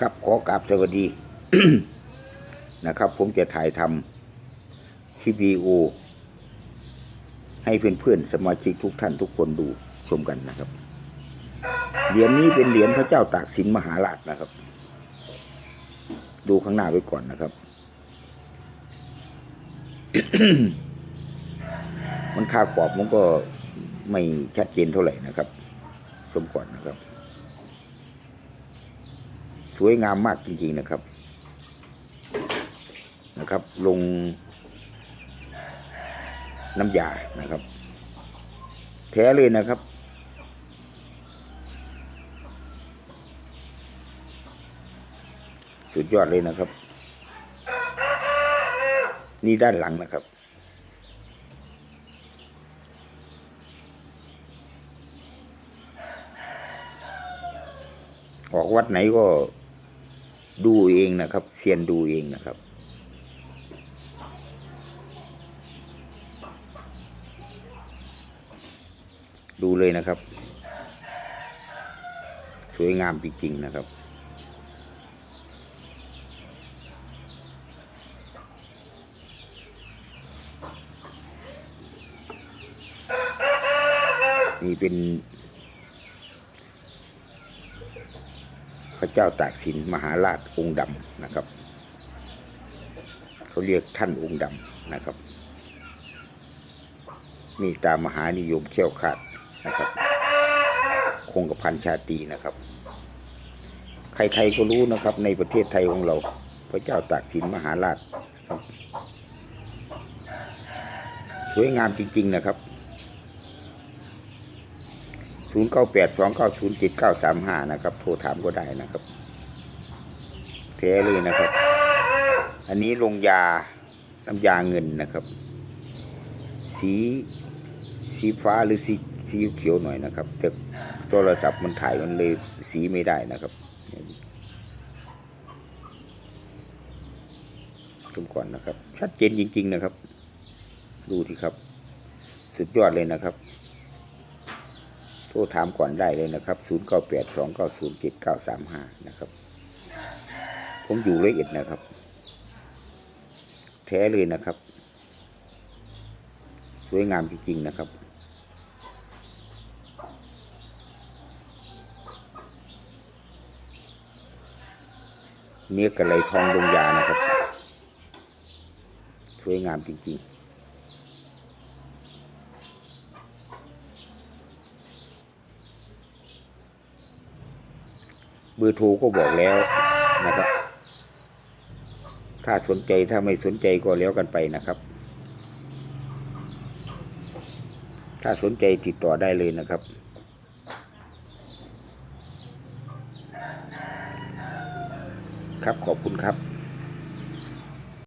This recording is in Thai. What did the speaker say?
ครับขอกราบสวัสดี นะครับ ผมจะถ่ายทำ CPU ให้เพื่อนๆสมาชิกทุกท่านทุกคนดูชมกันนะครับ เหรียญนี้เป็นเหรียญพระเจ้าตากสินมหาราชนะครับ ดูข้างหน้าไว้ก่อนนะครับ มันค่ากรอบมันก็ไม่ชัดเจนเท่าไหร่นะครับ ชมก่อนนะครับ สวยงามมากจริง ๆนะครับ นะครับ ลงน้ำยานะครับ แท้เลยนะครับสุดยอดเลยนะครับ นี่ด้านหลังนะครับ ออกวัดไหนก็ดูเองนะครับเซียนดูเองนะครับ ดูเลยนะครับ สวยงามจริงๆนะครับนี่เป็น พระเจ้าตากสินมหาราชองค์ดำนะครับ เขาเรียกท่านองค์ดำนะครับ มีตามมหานิยมเขี้ยวขาดนะครับ คงกระพันชาตีนะครับ ใครๆก็รู้นะครับ ในประเทศไทยของเรา พระเจ้าตากสินมหาราชครับ สวยงามจริง ๆ นะครับ 0 9 8 2 9 0 7 9 3 5นะครับ โทรถามก็ได้นะครับแท้เลยนะครับ อันนี้ลงยาน้ำยาเงินนะครับ สีสีฟ้าหรือสีสีเขียวหน่อยนะครับ แต่โทรศัพท์มันถ่ายมันเลยสีไม่ได้นะครับชมก่อนนะครับ ชัดเจนจริง ๆ นะครับ ดูที่ครับ สุดยอดเลยนะครับ โทรถามก่อนได้เลยนะครับ 0 9 8 2 9 0 7 9 3 5 นะครับ ผมอยู่ละเอียดนะครับ แท้เลยนะครับ สวยงามจริงๆนะครับเนื้อกระไหลทองลงยานะครับ สวยงามจริงๆ เบอร์โทรก็บอกแล้วนะครับ ถ้าสนใจถ้าไม่สนใจก็แล้วกันไปนะครับ ถ้าสนใจติดต่อได้เลยนะครับครับขอบคุณครับ